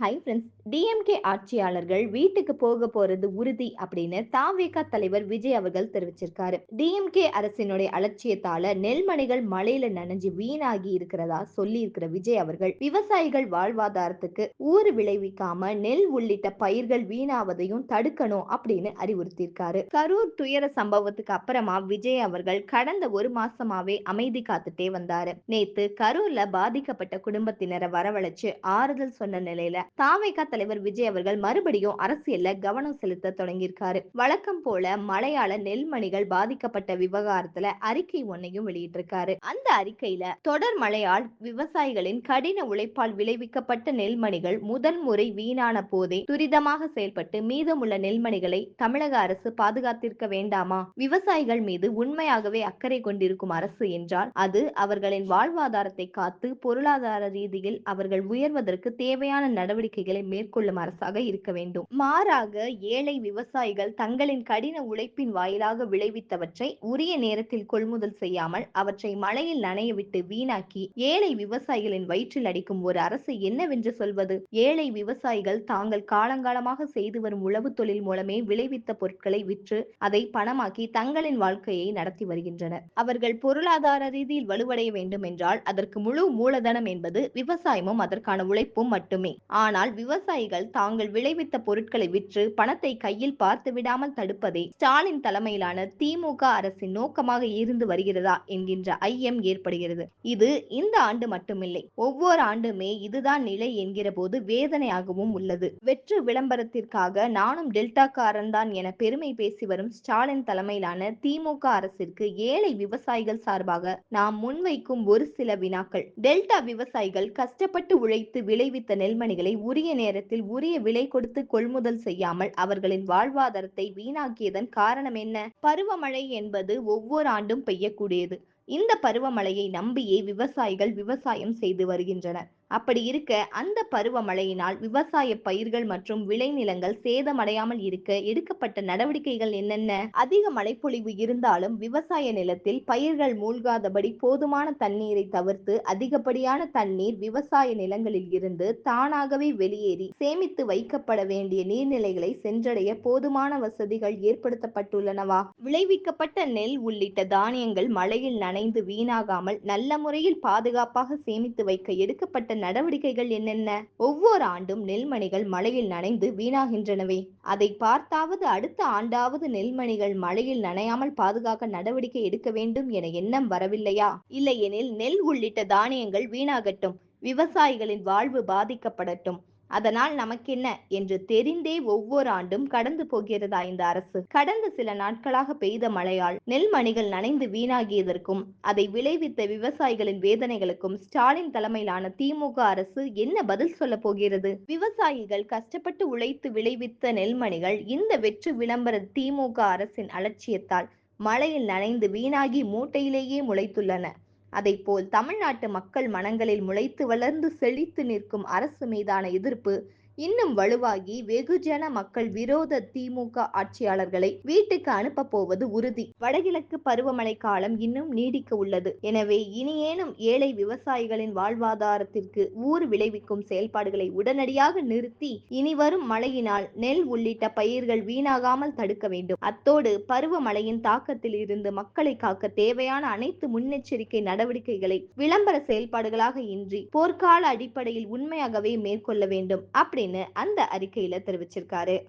Hi friends DMK ஆட்சியாளர்கள் வீட்டுக்கு போக போறது உறுதி அப்படின்னு தாவேகா தலைவர் விஜய் அவர்கள் தெரிவிச்சிருக்காரு. டிஎம்கே அரசினுடைய அலட்சியத்தால நெல்மணிகள் மழையில நனைஞ்சு வீணாகி இருக்கிறதா சொல்லி இருக்கிற விஜய் அவர்கள் விவசாயிகள் வாழ்வாதாரத்துக்கு ஊறு விளைவிக்காம நெல் உள்ளிட்ட பயிர்கள் வீணாவதையும் தடுக்கணும் அப்படின்னு அறிவுறுத்தியிருக்காரு. கரூர் துயர சம்பவத்துக்கு அப்புறமா விஜய் அவர்கள் கடந்த ஒரு மாசமாவே அமைதி காத்துட்டே வந்தாரு. நேத்து கரூர்ல பாதிக்கப்பட்ட குடும்பத்தினரை வரவழைச்சு ஆறுதல் சொன்ன நிலையில தாவேகா தலைவர் விஜய் அவர்கள் மறுபடியும் அரசியல்ல கவனம் செலுத்த தொடங்கியிருக்காரு. வழக்கம் போல மலையாள நெல்மணிகள் பாதிக்கப்பட்ட விவகாரத்துல அறிக்கை ஒன்னையும் வெளியிட்டிருக்காரு. அந்த அறிக்கையில தொடர் மழையால் விவசாயிகளின் கடின உழைப்பால் விளைவிக்கப்பட்ட நெல்மணிகள் முதல் முறை வீணான போதே துரிதமாக செயல்பட்டு மீதமுள்ள நெல்மணிகளை தமிழக அரசு பாதுகாத்திருக்க வேண்டாமா? விவசாயிகள் மீது உண்மையாகவே அக்கறை கொண்டிருக்கும் அரசு என்றால் அது அவர்களின் வாழ்வாதாரத்தை காத்து பொருளாதார ரீதியில் அவர்கள் உயர்வதற்கு தேவையான நடவடிக்கைகளை மேற்கொள்ளும் அரசாக இருக்க வேண்டும். மாறாக ஏழை விவசாயிகள் தங்களின் கடின உழைப்பின் வாயிலாக விளைவித்தவற்றை உரிய நேரத்தில் கொள்முதல் செய்யாமல் அவற்றை மழையில் நனையவிட்டு வீணாக்கி ஏழை விவசாயிகளின் வயிற்றில் அடிக்கும் ஒரு அரசு என்னவென்று சொல்வது? ஏழை விவசாயிகள் தாங்கள் காலங்காலமாக செய்து வரும் உழவு தொழில் மூலமே விளைவித்த பொருட்களை விற்று அதை பணமாக்கி தங்களின் வாழ்க்கையை நடத்தி வருகின்றனர். அவர்கள் பொருளாதார ரீதியில் வலுவடைய வேண்டும் என்றால் அதற்கு முழு மூலதனம் என்பது விவசாயமும் அதற்கான உழைப்பும் மட்டுமே. ஆனால் விவசாயிகள் தாங்கள் விளைவித்த பொருட்களை விற்று பணத்தை கையில் பார்த்து விடாமல் தடுப்பதே ஸ்டாலின் தலைமையிலான திமுக அரசின் நோக்கமாக இருந்து வருகிறதா என்கின்ற ஐயம் ஏற்படுகிறது. இது இந்த ஆண்டு மட்டுமில்லை ஒவ்வொரு ஆண்டுமே இதுதான் நிலை என்கிற போது வேதனையாகவும் உள்ளது. வெற்று விளம்பரத்திற்காக நானும் டெல்டாக்காரன் தான் என பெருமை பேசி வரும் ஸ்டாலின் தலைமையிலான திமுக அரசிற்கு ஏழை விவசாயிகள் சார்பாக நாம் முன்வைக்கும் ஒரு சில வினாக்கள். டெல்டா விவசாயிகள் கஷ்டப்பட்டு உழைத்து விளைவித்த நெல்மணிகளை உரிய நேரத்தில் உரிய விலை கொடுத்து கொள்முதல் செய்யாமல் அவர்களின் வாழ்வாதாரத்தை வீணாக்கியதன் காரணம் என்ன? பருவமழை என்பது ஒவ்வொரு ஆண்டும் பெய்யக்கூடியது. இந்த பருவமழையை நம்பியே விவசாயிகள் விவசாயம் செய்து வருகின்றனர். அப்படி இருக்க அந்த பருவமழையினால் விவசாய பயிர்கள் மற்றும் விளைநிலங்கள் சேதமடையாமல் இருக்க எடுக்கப்பட்ட நடவடிக்கைகள் என்னென்ன? அதிக மழைப்பொழிவு இருந்தாலும் விவசாய நிலத்தில் பயிர்கள் மூழ்காதபடி போதுமான தண்ணீரை தவிர்த்து அதிகப்படியான தண்ணீர் விவசாய நிலங்களில் இருந்து தானாகவே வெளியேறி சேமித்து வைக்கப்பட வேண்டிய நீர்நிலைகளை சென்றடைய போதுமான வசதிகள் ஏற்படுத்தப்பட்டுள்ளனவா? விளைவிக்கப்பட்ட நெல் உள்ளிட்ட தானியங்கள் மழையில் நனைந்து வீணாகாமல் நல்ல முறையில் பாதுகாப்பாக சேமித்து வைக்க எடுக்கப்பட்ட நடவடிக்கைகள் என்னென்ன? ஒவ்வொரு ஆண்டும் நெல்மணிகள் மழையில் நனைந்து வீணாகின்றனவே. அதை பார்த்தாவது அடுத்த ஆண்டாவது நெல்மணிகள் மழையில் நனையாமல் பாதுகாக்க நடவடிக்கை எடுக்க வேண்டும் என எண்ணம் வரவில்லையா? இல்லையெனில் நெல் உள்ளிட்ட தானியங்கள் வீணாகட்டும். விவசாயிகளின் வாழ்வு பாதிக்கப்படட்டும். அதனால் நமக்கென்ன? என்று தெரிந்தே ஒவ்வொரு ஆண்டும் கடந்து போகிறதா இந்த அரசு? கடந்த சில நாட்களாக பெய்த மழையால் நெல்மணிகள் நனைந்து வீணாகியதற்கும் அதை விளைவித்த விவசாயிகளின் வேதனைகளுக்கும் ஸ்டாலின் தலைமையிலான திமுக அரசு என்ன பதில் சொல்ல போகிறது? விவசாயிகள் கஷ்டப்பட்டு உழைத்து விளைவித்த நெல்மணிகள் இந்த வெற்று விளம்பர திமுக அரசின் அலட்சியத்தால் மழையில் நனைந்து வீணாகி மூட்டையிலேயே முளைத்துள்ளன. அதைப்போல் தமிழ்நாட்டு மக்கள் மனங்களில் முளைத்து வளர்ந்து செழித்து நிற்கும் அரசு மீதான எதிர்ப்பு இன்னும் வலுவாகி வெகுஜன மக்கள் விரோத திமுக ஆட்சியாளர்களை வீட்டுக்கு அனுப்ப போவது உறுதி. வடகிழக்கு பருவமழை காலம் இன்னும் நீடிக்க உள்ளது. எனவே இனியேனும் ஏழை விவசாயிகளின் வாழ்வாதாரத்திற்கு ஊர் விளைவிக்கும் செயல்பாடுகளை உடனடியாக நிறுத்தி இனி வரும் மழையினால் நெல் உள்ளிட்ட பயிர்கள் வீணாகாமல் தடுக்க வேண்டும். அத்தோடு பருவமழையின் தாக்கத்தில் இருந்து மக்களை காக்க தேவையான அனைத்து முன்னெச்சரிக்கை நடவடிக்கைகளை விளம்பர செயல்பாடுகளாக இன்றி போர்க்கால அடிப்படையில் உண்மையாகவே மேற்கொள்ள வேண்டும். அப்படி அப்படின்னு அந்த அறிக்கையில தெரிவிச்சிருக்காரு.